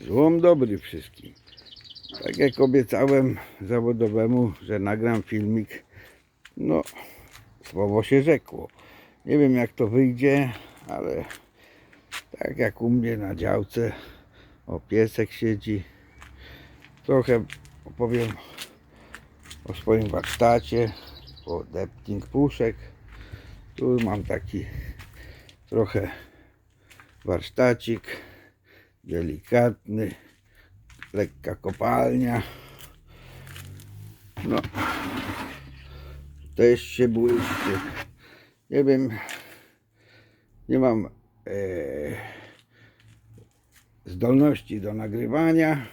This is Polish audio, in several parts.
Złom dobry wszystkim. Tak jak obiecałem zawodowemu, że nagram filmik, no słowo się rzekło. Nie wiem jak to wyjdzie, ale tak jak u mnie na działce, o piesek siedzi. Trochę opowiem o swoim warsztacie, o depting puszek. Tu mam taki trochę warsztacik delikatny, lekka kopalnia. No, też się błyszczy. Nie wiem, nie mam e, zdolności do nagrywania,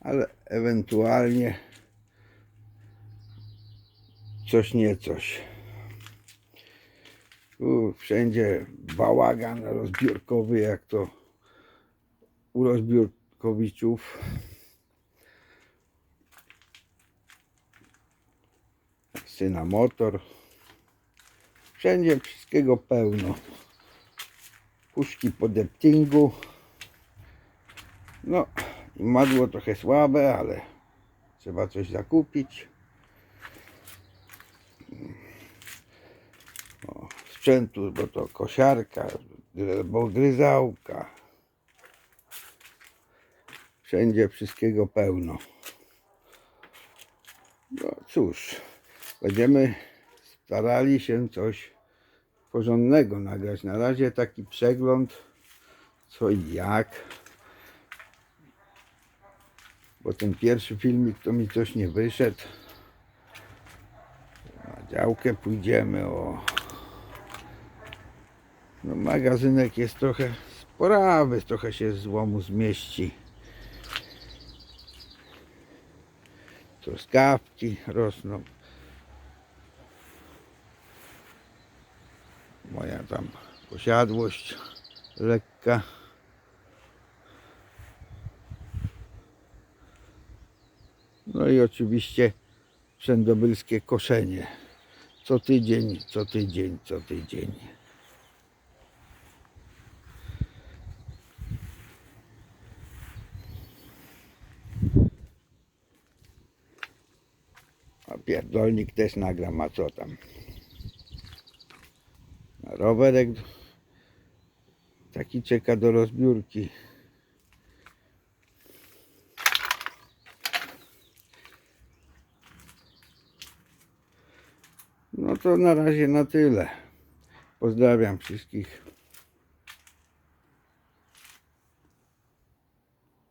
ale ewentualnie coś nie coś. Tu wszędzie bałagan rozbiórkowy, jak to u rozbiórkowiczów. Syna motor. Wszędzie wszystkiego pełno. Puszki po deptingu. No, i madło trochę słabe, ale trzeba coś zakupić. O, sprzętu, bo to kosiarka, bo gryzałka. Wszędzie wszystkiego pełno. No cóż, będziemy starali się coś porządnego nagrać. Na razie taki przegląd, co i jak. Bo ten pierwszy filmik to mi coś nie wyszedł. Na działkę pójdziemy o. No magazynek jest trochę sporawy, trochę się złomu zmieści. Truskawki rosną. Moja tam posiadłość lekka. No i oczywiście wszędobylskie koszenie. Co tydzień, co tydzień, co tydzień. A pierdolnik też nagram, a co tam? A rowerek taki czeka do rozbiórki. No to na razie na tyle. Pozdrawiam wszystkich.